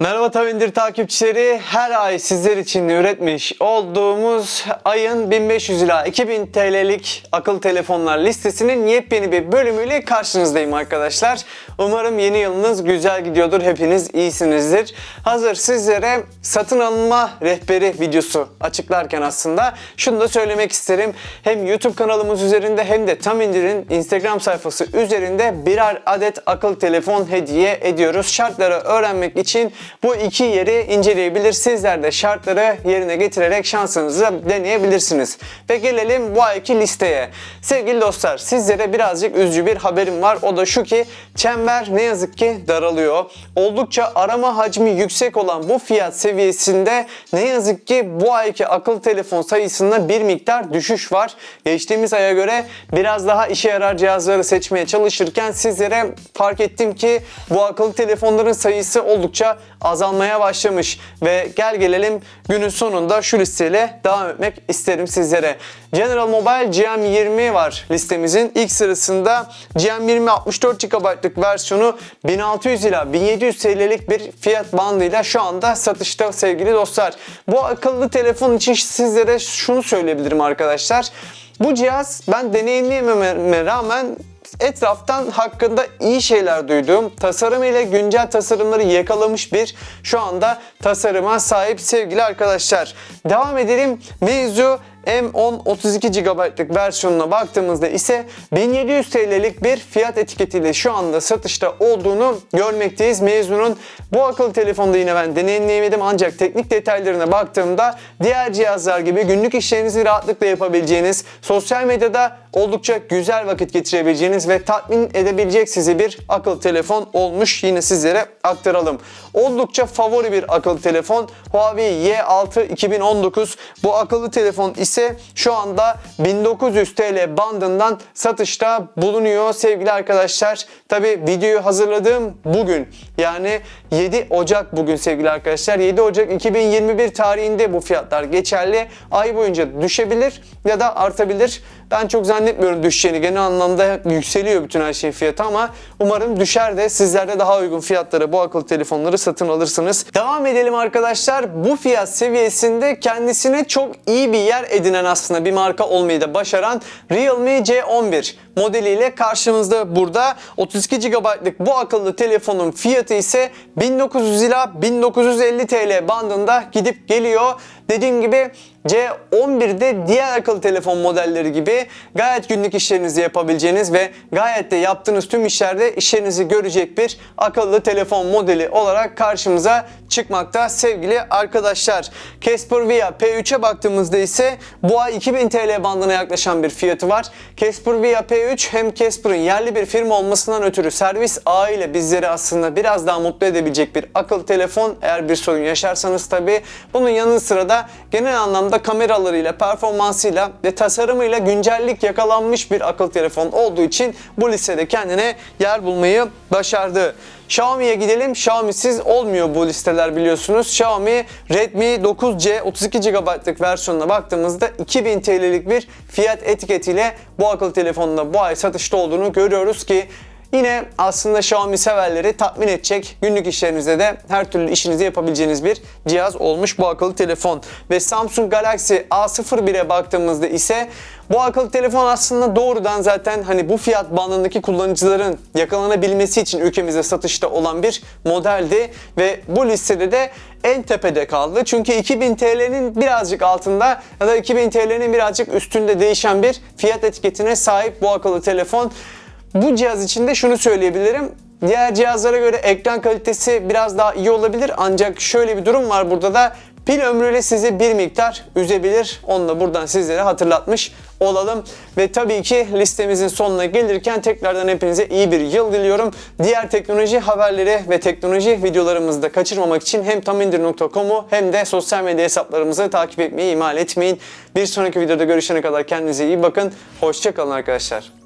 Merhaba Tavindir takipçileri. Her ay sizler için üretmiş olduğumuz ayın 1500 ila 2000 TL'lik akıl telefonlar listesinin yepyeni bir bölümüyle karşınızdayım arkadaşlar. Umarım yeni yılınız güzel gidiyordur. Hepiniz iyisinizdir. Hazır sizlere satın alma rehberi videosu açıklarken aslında şunu da söylemek isterim. Hem YouTube kanalımız üzerinde hem de Tamindir'in Instagram sayfası üzerinde birer adet akıl telefon hediye ediyoruz. Şartları öğrenmek için bu iki yeri inceleyebilir. Sizler de şartları yerine getirerek şansınızı deneyebilirsiniz. Ve gelelim bu ayki listeye. Sevgili dostlar sizlere birazcık üzücü bir haberim var. O da şu ki çember ne yazık ki daralıyor. Oldukça arama hacmi yüksek olan bu fiyat seviyesinde ne yazık ki bu ayki akıl telefon sayısında bir miktar düşüş var. Geçtiğimiz aya göre biraz daha işe yarar cihazları seçmeye çalışırken sizlere fark ettim ki bu akıllı telefonların sayısı oldukça azalmaya başlamış ve gel gelelim günün sonunda şu listeyle devam etmek isterim sizlere. General Mobile GM20 var listemizin ilk sırasında GM20 64 GB'lık versiyonu 1600 ila 1700 TL'lik bir fiyat bandıyla şu anda satışta sevgili dostlar. Bu akıllı telefon için sizlere şunu söyleyebilirim arkadaşlar. Bu cihaz ben deneyimleyememe rağmen etraftan hakkında iyi şeyler duyduğum, tasarımıyla güncel tasarımları yakalamış bir şu anda tasarıma sahip sevgili arkadaşlar. Devam edelim. Meizu M10 32 GB'lık versiyonuna baktığımızda ise 1700 TL'lik bir fiyat etiketiyle şu anda satışta olduğunu görmekteyiz. Meizu'nun bu akıllı telefonda yine ben deneyimleyemedim ancak teknik detaylarına baktığımda diğer cihazlar gibi günlük işlerinizi rahatlıkla yapabileceğiniz, sosyal medyada oldukça güzel vakit geçirebileceğiniz ve tatmin edebilecek sizi bir akıllı telefon olmuş yine sizlere aktaralım. Oldukça favori bir akıllı telefon Huawei Y6 2019 bu akıllı telefon ise şu anda 1900 TL bandından satışta bulunuyor sevgili arkadaşlar. Tabi videoyu hazırladığım bugün yani 7 Ocak bugün sevgili arkadaşlar. 7 Ocak 2021 tarihinde bu fiyatlar geçerli. Ay boyunca düşebilir ya da artabilir. Ben çok zannetmiyorum düşeceğini. Genel anlamda yükseliyor bütün her şey fiyatı ama umarım düşer de sizler de daha uygun fiyatlara bu akıllı telefonları satın alırsınız. Devam edelim arkadaşlar. Bu fiyat seviyesinde kendisine çok iyi bir yer edinen aslında bir marka olmayı da başaran Realme C11 modeliyle karşımızda burada 32 GB'lık bu akıllı telefonun fiyatı ise 1900 ila 1950 TL bandında gidip geliyor. Dediğim gibi C11'de diğer akıllı telefon modelleri gibi gayet günlük işlerinizi yapabileceğiniz ve gayet de yaptığınız tüm işlerde işlerinizi görecek bir akıllı telefon modeli olarak karşımıza çıkmakta sevgili arkadaşlar. Casper Via P3'e baktığımızda ise bu ay 2000 TL bandına yaklaşan bir fiyatı var. Casper Via P3 hem Casper'ın yerli bir firma olmasından ötürü servis ağı ile bizleri aslında biraz daha mutlu edebilecek bir akıllı telefon eğer bir sorun yaşarsanız tabi. Bunun yanı sıra da genel anlamda kameralarıyla, performansıyla ve tasarımıyla güncellik yakalanmış bir akıllı telefon olduğu için bu listede kendine yer bulmayı başardı. Xiaomi'ye gidelim. Xiaomi'siz olmuyor bu listeler biliyorsunuz. Xiaomi Redmi 9C 32 GB'lık versiyonuna baktığımızda 2000 TL'lik bir fiyat etiketiyle bu akıllı telefonunda bu ay satışta olduğunu görüyoruz ki Yine aslında Xiaomi severleri tatmin edecek günlük işlerinizde de her türlü işinizi yapabileceğiniz bir cihaz olmuş bu akıllı telefon. Ve Samsung Galaxy A01'e baktığımızda ise bu akıllı telefon aslında doğrudan zaten hani bu fiyat bandındaki kullanıcıların yakalanabilmesi için ülkemizde satışta olan bir modeldi ve bu listede de en tepede kaldı. Çünkü 2000 TL'nin birazcık altında ya da 2000 TL'nin birazcık üstünde değişen bir fiyat etiketine sahip bu akıllı telefon. Bu cihaz için de şunu söyleyebilirim. Diğer cihazlara göre ekran kalitesi biraz daha iyi olabilir ancak şöyle bir durum var burada da pil ömrüyle sizi bir miktar üzebilir. Onu da buradan sizlere hatırlatmış olalım. Ve tabii ki listemizin sonuna gelirken tekrardan hepinize iyi bir yıl diliyorum. Diğer teknoloji haberleri ve teknoloji videolarımızı da kaçırmamak için hem tamindir.com'u hem de sosyal medya hesaplarımızı takip etmeyi ihmal etmeyin. Bir sonraki videoda görüşene kadar kendinize iyi bakın. Hoşçakalın arkadaşlar.